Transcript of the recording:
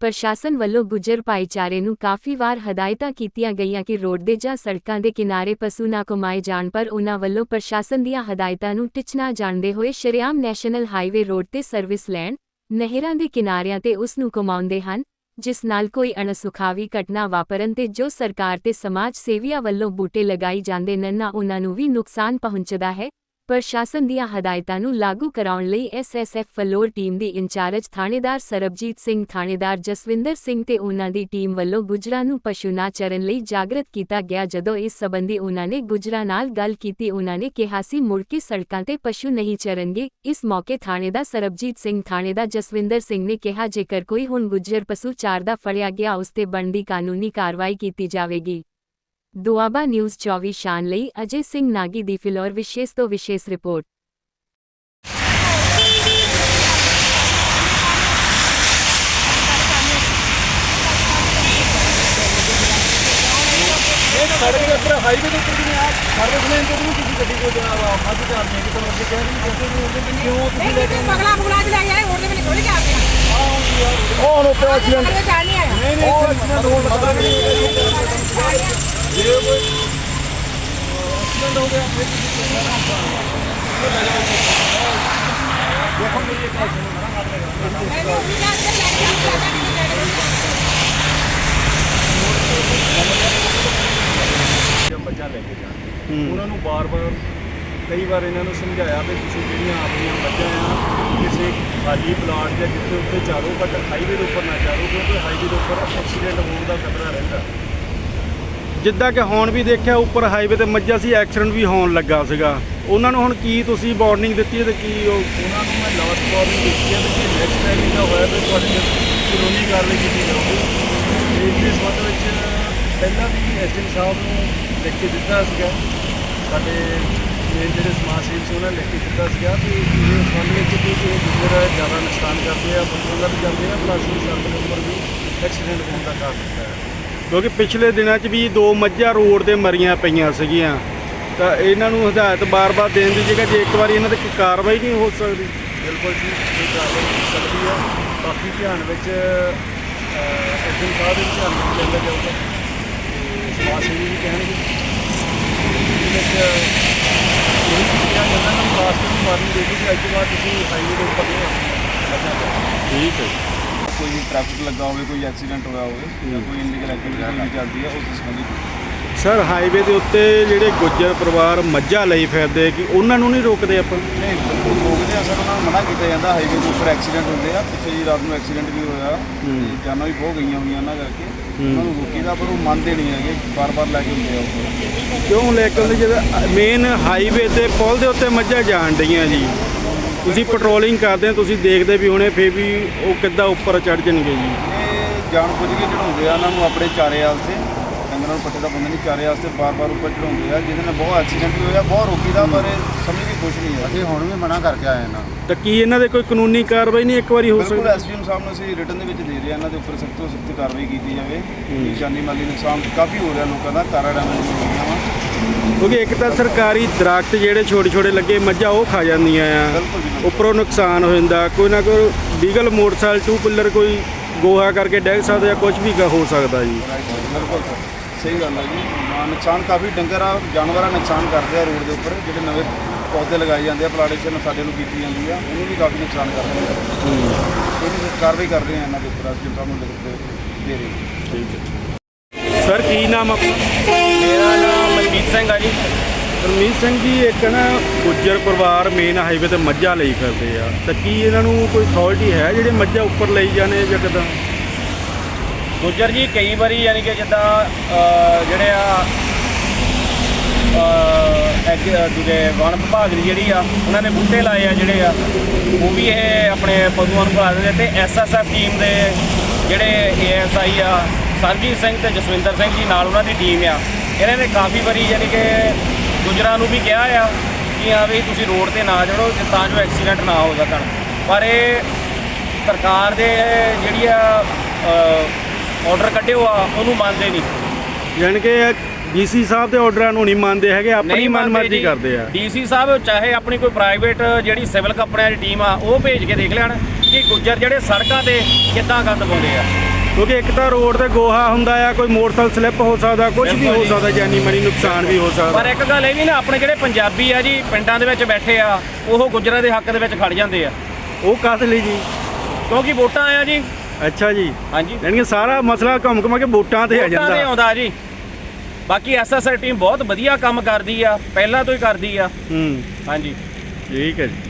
ਪ੍ਰਸ਼ਾਸਨ ਵੱਲੋਂ ਗੁੱਜਰ ਭਾਈਚਾਰੇ ਨੂੰ ਕਾਫੀ ਵਾਰ ਹਦਾਇਤਾਂ ਕੀਤੀਆਂ ਗਈਆਂ ਕਿ ਰੋਡ ਦੇ ਜਾਂ ਸੜਕਾਂ ਦੇ ਕਿਨਾਰੇ ਪਸ਼ੂ ਨਾ ਕਮਾਏ ਜਾਣ, ਪਰ ਉਨ੍ਹਾਂ ਵੱਲੋਂ ਪ੍ਰਸ਼ਾਸਨ ਦੀਆਂ ਹਦਾਇਤਾਂ ਨੂੰ ਟਿਚਣਾ ਜਾਣਦੇ ਹੋਏ ਸ਼ਰੇਆਮ ਨੈਸ਼ਨਲ ਹਾਈਵੇ ਰੋਡ ਤੇ ਸਰਵਿਸ ਲੈਣ, ਨਹਿਰਾਂ ਦੇ ਕਿਨਾਰਿਆਂ ਤੇ ਉਸ ਨੂੰ ਕਮਾਉਂਦੇ ਹਨ, ਜਿਸ ਨਾਲ ਕੋਈ ਅਣਸੁਖਾਵੀ ਘਟਨਾ ਵਾਪਰਨ ਤੇ ਜੋ ਸਰਕਾਰ ਤੇ ਸਮਾਜ ਸੇਵੀਆਂ ਵੱਲੋਂ ਬੂਟੇ ਲਗਾਈ ਜਾਂਦੇ ਨੰਨਾ ਉਨ੍ਹਾਂ ਨੂੰ ਵੀ ਨੁਕਸਾਨ ਪਹੁੰਚਦਾ ਹੈ। ਪ੍ਰਸ਼ਾਸਨ ਦੀਆਂ ਹਦਾਇਤਾਂ ਨੂੰ ਲਾਗੂ ਕਰਾਉਣ ਲਈ ਐਸਐਸਐਫ ਫਲੋਰ ਟੀਮ ਦੀ ਇੰਚਾਰਜ ਥਾਣੇਦਾਰ ਸਰਬਜੀਤ ਸਿੰਘ, ਥਾਣੇਦਾਰ ਜਸਵਿੰਦਰ ਸਿੰਘ ਤੇ ਉਨ੍ਹਾਂ ਦੀ ਟੀਮ ਵੱਲੋਂ ਗੁਜਰਾਂ ਨੂੰ ਪਸ਼ੂ ਨਾ ਚਰਨ ਲਈ ਜਾਗਰਤ ਕੀਤਾ ਗਿਆ। ਜਦੋਂ ਇਸ ਸਬੰਧੀ ਉਨ੍ਹਾਂ ਨੇ ਗੁਜਰਾਂ ਨਾਲ ਗੱਲ ਕੀਤੀ, ਉਹਨਾਂ ਨੇ ਕਿਹਾ ਸੀ ਮੁੜ ਕੇ ਸੜਕਾਂ ਤੇ ਪਸ਼ੂ ਨਹੀਂ ਚਰਨਗੇ। ਇਸ ਮੌਕੇ ਥਾਣੇਦਾਰ ਸਰਬਜੀਤ ਸਿੰਘ, ਥਾਣੇਦਾਰ ਜਸਵਿੰਦਰ ਸਿੰਘ ਨੇ ਕਿਹਾ, ਜੇਕਰ ਕੋਈ ਹੁਣ ਗੁਜਰ ਪਸ਼ੂ ਚਾਰਦਾ ਫੜਿਆ ਗਿਆ, ਉਸ ਤੇ ਬਣਦੀ ਕਾਨੂੰਨੀ ਕਾਰਵਾਈ ਕੀਤੀ ਜਾਵੇਗੀ। ਦੁਆਬਾ ਨਿਊਜ਼ 24 ਸ਼ਾਨ ਲਈ ਅਜੇ ਸਿੰਘ ਨਾਗੀ ਦੀ ਫਿਲੌਰ ਵਿਸ਼ੇਸ਼ ਤੋਂ ਵਿਸ਼ੇਸ਼ ਰਿਪੋਰਟ ਇਹ ਸੜਕ ਦੇ ਉੱਪਰ ਹਾਈਵੇ ਦੇ ਉੱਪਰ ਜਿਵੇਂ ਆ। ਸਰਵਿਸ ਲੈਣ ਤੇ ਵੀ ਕਿਸੇ ਗੱਡੀ ਕੋਲ ਜਨਾਬ ਮੱਝ ਚਾਰਨੀ ਹੈ ਕਿਤੇ ਅੱਗੇ ਕਹਿ ਰਹੀ ਕਿਸੇ ਨੂੰ। ਉਹਦੇ ਕਿਉਂ ਤੁਸੀਂ ਲੈ ਕੇ ਪਗਲਾ ਪਗਲਾ ਚ ਲੈ ਜਾਏ ਹੋਰ ਦੇ ਵੇਲੇ ਥੋੜੀ ਜਾ ਕੇ ਉਹ ਹੁਣ ਉੱਤੇ ਐਕਸੀਡੈਂਟ ਨਹੀਂ ਆਇਆ ਨਹੀਂ ਨਹੀਂ ਐਕਸੀਡੈਂਟ ਹੋਣ ਲੱਗਾ। ਨਹੀਂ। ਜੇ ਕੋਈ ਐਕਸੀਡੈਂਟ ਹੋ। ਗਿਆ ਦੇਖੋ ਮੇਰੀ ਇੱਕ ਕੇ ਲੈ ਕੇ ਜਾਂ ਮੱਝਾਂ ਲੈ ਕੇ ਜਾਣ ਉਹਨਾਂ ਨੂੰ ਬਾਰ-ਬਾਰ ਕਈ ਵਾਰ ਇਹਨਾਂ ਨੂੰ ਸਮਝਾਇਆ ਵੀ ਤੁਸੀਂ ਜਿਹੜੀਆਂ ਆਪਣੀਆਂ ਮੱਝਾਂ ਆ ਕਿਸੇ ਖਾਲੀ ਪਲਾਟ ਜਾਂ ਜਿੱਥੇ ਉੱਤੇ ਚਾਰੋ ਬਟ ਹਾਈਵੇ ਦੇ ਉੱਪਰ ਨਾ ਚਾਰੋ ਕਿਉਂਕਿ ਹਾਈਵੇ ਦੇ ਉੱਪਰ ਐਕਸੀਡੈਂਟ ਹੋਣ ਦਾ ਖਤਰਾ ਰਹਿੰਦਾ। ਜਿੱਦਾਂ ਕਿ ਹੁਣ ਵੀ ਦੇਖਿਆ ਉੱਪਰ ਹਾਈਵੇ ਤੇ ਮੱਝਾਂ ਸੀ ਐਕਸੀਡੈਂਟ ਵੀ ਹੋਣ ਲੱਗਾ ਸੀਗਾ। ਉਹਨਾਂ ਨੂੰ ਹੁਣ ਕੀ ਤੁਸੀਂ ਵਾਰਨਿੰਗ ਦਿੱਤੀ ਹੈ ਤੇ ਕੀ ਉਹ ਉਹਨਾਂ ਨੂੰ ਮੈਂ ਲਾਸਟ ਵਾਰਨਿੰਗ ਦਿੱਤੀ ਹੈ ਕਿ ਨੈਕਸਟ ਟਾਈਮ ਇਹਦਾ ਹੋਇਆ ਤੇ ਤੁਹਾਡੇ ਕਾਨੂੰਨੀ ਕਾਰਵਾਈ ਕੀਤੀ ਜਾਊਗੀ। ਇਸ ਦੇ ਸੰਬੰਧ ਵਿੱਚ ਪਹਿਲਾਂ ਵੀ ਐਸਐਮ ਸਾਹਿਬ ਨੂੰ ਲਿਖ ਕੇ ਦਿੱਤਾ ਸੀਗਾ। ਸਾਡੇ ਮੇਨ ਜਿਹੜੇ ਸਮਾਜ ਸੇਵੀ ਸੀ ਉਹਨਾਂ ਨੇ ਲਿਖ ਕੇ ਦਿੱਤਾ ਸੀਗਾ ਕਿ ਇਹ ਸੰਬੰਧ ਵਿੱਚ ਕਿ ਇਹ ਗੁਜ਼ਰ ਜ਼ਿਆਦਾ ਨੁਕਸਾਨ ਕਰਦੇ ਆ ਵੀ ਜਾਂਦੇ ਆ ਪਲੱਸ ਸੜਕ ਦੇ ਉੱਪਰ ਵੀ ਐਕਸੀਡੈਂਟ ਹੋਣ ਦਾ ਕਾਰਨ ਹੁੰਦਾ ਹੈ। ਕਿਉਂਕਿ ਪਿਛਲੇ ਦਿਨਾਂ 'ਚ ਵੀ ਦੋ ਮੱਝਾਂ ਰੋਡ ਤੇ ਮਰੀਆਂ ਪਈਆਂ ਸੀਗੀਆਂ। ਤਾਂ ਇਹਨਾਂ ਨੂੰ ਹਦਾਇਤ ਬਾਰ-ਬਾਰ ਦੇਣ ਦੀ ਜਗ੍ਹਾ ਜੇ ਇੱਕ ਵਾਰੀ ਇਹਨਾਂ ਤੇ ਕੋਈ ਕਾਰਵਾਈ ਨਹੀਂ ਹੋ ਸਕਦੀ। ਬਿਲਕੁਲ ਜੀ ਇਹ ਕਾਰਵਾਈ ਹੋ ਸਕਦੀ ਹੈ। ਬਾਕੀ ਧਿਆਨ ਵਿੱਚ ਐਸਐਮ ਸਾਹਿਬ ਦੇ ਧਿਆਨ ਵਿੱਚ ਲੈਂਦਾ ਜਾਊਗਾ। ਸਮਾਜ ਸੇਵੀ ਵੀ ਕਹਿਣਗੇ। ਵਿੱਚ ਇਹ ਜਾਂਦਾ ਨਾ ਵਾਰਨਿੰਗ ਦੇ ਦਿੱਤੀ ਕਿ ਅੱਜ ਤੋਂ ਬਾਅਦ ਤੁਸੀਂ ਹਾਈਵੇ ਦੇ ਉੱਪਰ ਨਹੀਂ ਠੀਕ ਹੈ। ਕੋਈ ਵੀ ਟ੍ਰੈਫਿਕ ਲੱਗਾ ਹੋਵੇ ਕੋਈ ਐਕਸੀਡੈਂਟ ਹੋਇਆ ਹੋਵੇ ਜਾਂ ਕੋਈ ਇਲੀਗਲ ਐਕਟੀਵਿਟੀ ਵੀ ਚੱਲਦੀ ਹੈ ਉਸ ਸੰਬੰਧੀ ਸਰ ਹਾਈਵੇ ਦੇ ਉੱਤੇ ਜਿਹੜੇ ਗੁੱਜਰ ਪਰਿਵਾਰ ਮੱਝਾਂ ਲਈ ਫਿਰਦੇ ਕਿ ਉਹਨਾਂ ਨੂੰ ਨਹੀਂ ਰੋਕਦੇ ਆਪਾਂ? ਨਹੀਂ ਰੋਕਦੇ ਆ ਸਰ ਉਹਨਾਂ ਨੂੰ ਮਨਾ ਕੀਤਾ ਜਾਂਦਾ ਹਾਈਵੇ ਦੇ ਉੱਪਰ ਐਕਸੀਡੈਂਟ ਹੁੰਦੇ ਆ ਪਿੱਛੇ ਜੀ ਰਾਤ ਨੂੰ ਐਕਸੀਡੈਂਟ ਵੀ ਹੋਇਆ। ਜਾਨਾਂ ਵੀ ਬਹੁਤ ਗਈਆਂ ਹੋਈਆਂ ਉਹਨਾਂ ਕਰਕੇ। ਉਹਨਾਂ ਨੂੰ ਰੋਕੀਦਾ ਪਰ ਉਹ ਮੰਨਦੇ ਨਹੀਂ ਹੈਗੇ ਬਾਰ-ਬਾਰ ਲੈ ਕੇ ਹੁੰਦੇ ਆ ਕਿਉਂ ਲੈ ਕੇ ਆਉਂਦੇ? ਜਦੋਂ ਮੇਨ ਹਾਈਵੇ ਤੇ ਪੁਲ ਦੇ ਉੱਤੇ ਮੱਝਾਂ ਜਾਣ ਡਈਆਂ ਜੀ। ਤੁਸੀਂ ਪੈਟਰੋਲਿੰਗ ਕਰਦੇ ਆ ਤੁਸੀਂ ਦੇਖਦੇ ਵੀ ਹੋਣੇ ਫੇਰ ਵੀ ਉਹ ਕਿੱਦਾਂ ਉੱਪਰ ਚੜ ਜਾਣਗੇ ਜੀ। ਇਹ ਜਾਣ ਬੁੱਝ ਕੇ ਚੜਾਉਂਦੇ ਆ ਉਹਨਾਂ ਨੂੰ ਆਪਣੇ ਚਾਰੇ ਵਾਸਤੇ ਡੰਗਰਾਂ ਨੂੰ ਪੱਠੇ ਦਾ ਬੰਦੇ ਨਹੀਂ ਚਾਰੇ ਵਾਸਤੇ ਬਾਰ-ਬਾਰ ਉੱਪਰ ਚੜਾਉਂਦੇ ਆ ਜਿਹਦੇ ਨਾਲ ਬਹੁਤ ਐਕਸੀਡੈਂਟ ਵੀ ਹੋਇਆ ਬਹੁਤ ਰੋਕੀਦਾ ਪਰ ਇਹ ਸਮਝ ਵੀ ਕੁਛ ਨਹੀਂ ਹੈ। ਅਸੀਂ ਹੁਣ ਵੀ ਮਨਾ ਕਰਕੇ ਆਏ ਨਾ। ਤਾਂ ਕੀ ਇਹਨਾਂ ਦੇ ਕੋਈ ਕਾਨੂੰਨੀ ਕਾਰਵਾਈ ਨਹੀਂ ਇੱਕ ਵਾਰੀ ਹੋ ਬਿਲਕੁਲ ਸਕਦੀ? ਐਸਪੀਐਮ ਸਾਹਿਬ ਨੂੰ ਅਸੀਂ ਰਿਟਰਨ ਦੇ ਵਿੱਚ ਦੇ ਰਹੇ ਹਾਂ ਇਹਨਾਂ ਦੇ ਉੱਪਰ ਸਖਤ ਤੋਂ ਸਖਤ ਕਾਰਵਾਈ ਕੀਤੀ ਜਾਵੇ। ਕਿ ਜਾਨੀ ਮਾਲੀ ਨੁਕਸਾਨ ਕਾਫੀ ਹੋ ਰਿਹਾ ਲੋਕਾਂ ਦਾ ਕਾਰਾਂ ਡੈਮੇਜ ਹੋ ਰਹੀਆਂ ਵਾ। ਕਿਉਂਕਿ ਇੱਕ ਤਾਂ ਸਰਕਾਰੀ ਦਰਖਤ ਜਿਹੜੇ ਛੋਟੇ ਛੋਟੇ ਲੱਗੇ ਮੱਝਾਂ ਉਹ ਖਾ ਜਾਂਦੀਆਂ ਆ। ਬਿਲਕੁਲ ਜੀ, ਬਿਲਕੁਲ। ਉੱਪਰੋਂ ਨੁਕਸਾਨ ਹੋ ਜਾਂਦਾ ਕੋਈ ਨਾ ਕੋਈ ਡੀਗਲ ਮੋਟਰਸਾਈਕਲ ਟੂ ਪਿੱਲਰ ਕੋਈ ਗੋਹਾ ਕਰਕੇ ਡੈਗ ਸਕਦਾ ਜਾਂ ਕੁਝ ਵੀ ਕ- ਹੋ ਸਕਦਾ ਜੀ। ਬਿਲਕੁਲ ਸਰ। ਸਹੀ ਗੱਲ ਹੈ ਜੀ। ਹਾਂ, ਨੁਕਸਾਨ ਕਾਫੀ ਡੰਗਰ ਆ ਜਾਨਵਰਾਂ ਨੁਕਸਾਨ ਕਰਦੇ ਆ ਰੋਡ ਦੇ ਉੱਪਰ ਜਿਹੜੇ ਨਵੇਂ ਪੌਦੇ ਲਗਾਏ ਜਾਂਦੇ ਆ ਪਲਾਟੇਸ਼ਨ ਸਾਡੇ ਨੂੰ ਕੀਤੀ ਜਾਂਦੀ ਆ ਉਹਨੂੰ ਵੀ ਕਾਫੀ ਨੁਕਸਾਨ ਕਰਦੇ ਆ। ਇਹਦੀ ਕਾਰਵਾਈ ਕਰ ਰਹੇ ਆ ਇਹਨਾਂ ਦੇ ਉੱਪਰ ਐਸਪੀਐਮ ਸਾਹਿਬ ਨੂੰ ਲਿਖ ਕੇ ਦੇ ਰਹੇ ਹਾਂ। ਠੀਕ ਹੈ। ਸਰ ਕੀ ਨਾਮ ਆਪਣਾ? ਮੇਰਾ ਨਾਮ ਮਨਜੀਤ ਸਿੰਘ ਆ ਜੀ। ਗੁਰਮੀਤ ਸਿੰਘ ਜੀ ਇੱਕ ਨਾ ਗੁੱਜਰ ਪਰਿਵਾਰ ਮੇਨ ਹਾਈਵੇ ਤੇ ਮੱਝਾਂ ਲਈ ਫਿਰਦੇ ਆ। ਤਾਂ ਕੀ ਇਹਨਾਂ ਨੂੰ ਕੋਈ ਅਥਾਰਟੀ ਹੈ ਜਿਹੜੇ ਮੱਝਾਂ ਉੱਪਰ ਲਈ ਜਾਣੇ ਜਾਂ ਕਿੱਦਾਂ? ਗੁੱਜਰ ਜੀ ਕਈ ਵਾਰੀ ਯਾਨੀ ਕਿ ਜਿੱਦਾਂ ਜਿਹੜੇ ਆ ਅਹ, ਦੂਜੇ ਵਣ ਵਿਭਾਗ ਦੀ ਜਿਹੜੀ ਆ ਉਹਨਾਂ ਨੇ ਬੂਟੇ ਲਾਏ ਆ ਜਿਹੜੇ ਆ ਉਹ ਵੀ ਇਹ ਆਪਣੇ ਪਸ਼ੂਆਂ ਨੂੰ ਖਵਾ ਦਿੰਦੇ ਤੇ ਐਸਐਸਐਫ ਟੀਮ ਦੇ ਜਿਹੜੇ ਏਐਸਆਈ ਆ ਸਰਜੀਤ ਸਿੰਘ ਤੇ ਜਸਵਿੰਦਰ ਸਿੰਘ ਜੀ ਨਾਲ ਉਹਨਾਂ ਦੀ ਟੀਮ ਆ। ਇਹਨਾਂ ਨੇ ਕਾਫੀ ਵਾਰੀ ਯਾਨੀ ਕਿ ਗੁਜਰਾਂ ਨੂੰ ਵੀ ਕਿਹਾ ਆ ਕਿ ਆ ਵੀ ਤੁਸੀਂ ਰੋਡ ਤੇ ਨਾ ਚੜੋ ਤਾਂ ਜੋ ਐਕਸੀਡੈਂਟ ਨਾ ਹੋ ਸਕਣ। ਪਰ ਇਹ ਸਰਕਾਰ ਦੇ ਜਿਹੜੀ ਆ ਆਰਡਰ ਕੱਢਿਓ ਆ ਉਹਨੂੰ ਮੰਨਦੇ ਨਹੀਂ। ਯਾਨੀ ਕਿ ਡੀਸੀ ਸਾਹਿਬ ਦੇ ਆਰਡਰਾਂ ਨੂੰ ਨਹੀਂ ਮੰਨਦੇ ਹੈਗੇ ਆਪਣੀ ਮਨਮਰਜ਼ੀ ਕਰਦੇ ਆ। ਡੀਸੀ ਸਾਹਿਬ ਚਾਹੇ ਆਪਣੀ ਕੋਈ ਪ੍ਰਾਈਵੇਟ ਜਿਹੜੀ ਸਿਵਲ ਕੰਪਨੀਆਂ ਦੀ ਟੀਮ ਆ ਉਹ ਭੇਜ ਕੇ ਦੇਖ ਲੈਣ ਕਿ ਗੁੱਜਰ ਜਿਹੜੇ ਸੜਕਾਂ ਤੇ ਕਿੱਦਾਂ ਗੰਦ ਪਾਉਂਦੇ ਆ। ਕਿਉਂਕਿ ਇੱਕ ਤਾਂ ਰੋਡ ਤੇ ਗੋਹਾ ਹੁੰਦਾ ਆ ਕੋਈ ਮੋਟਰਸਾਈਕਲ ਸਲਿੱਪ ਹੋ ਸਕਦਾ ਕੁਝ ਵੀ ਹੋ। ਸਕਦਾ ਜਾਨੀ ਮਾਨੀ ਨੁਕਸਾਨ ਵੀ ਹੋ ਪਰ ਸਕਦਾ ਇੱਕ ਗੱਲ ਇਹ ਵੀ ਨਾ ਆਪਣੇ ਜਿਹੜੇ ਪੰਜਾਬੀ ਆ ਜੀ ਪਿੰਡਾਂ ਦੇ ਵਿੱਚ ਬੈਠੇ ਆ ਉਹ ਗੁੱਜਰਾਂ ਦੇ ਹੱਕ ਦੇ ਵਿੱਚ ਖੜ ਜਾਂਦੇ ਆ। ਉਹ ਕਾਹਦੇ ਲਈ ਜੀ? ਕਿਉਂਕਿ ਵੋਟਾਂ ਆ ਜੀ ਅੱਛਾ ਜੀ। ਹਾਂਜੀ। ਯਾਨੀ ਕਿ ਸਾਰਾ ਮਸਲਾ ਘੁੰਮ ਘੁਮਾ ਕੇ ਵੋਟਾਂ ਤੇ ਆ ਵੋਟਾਂ ਤੇ ਜਾਂਦਾ ਆਉਂਦਾ ਜੀ। ਬਾਕੀ ਐਸਐਸਆਰ ਟੀਮ ਬਹੁਤ ਵਧੀਆ ਕੰਮ ਕਰਦੀ ਆ ਪਹਿਲਾਂ ਤੋਂ ਹੀ ਕਰਦੀ ਆ। ਹੂੰ। ਹਾਂਜੀ। ਠੀਕ ਹੈ ਜੀ।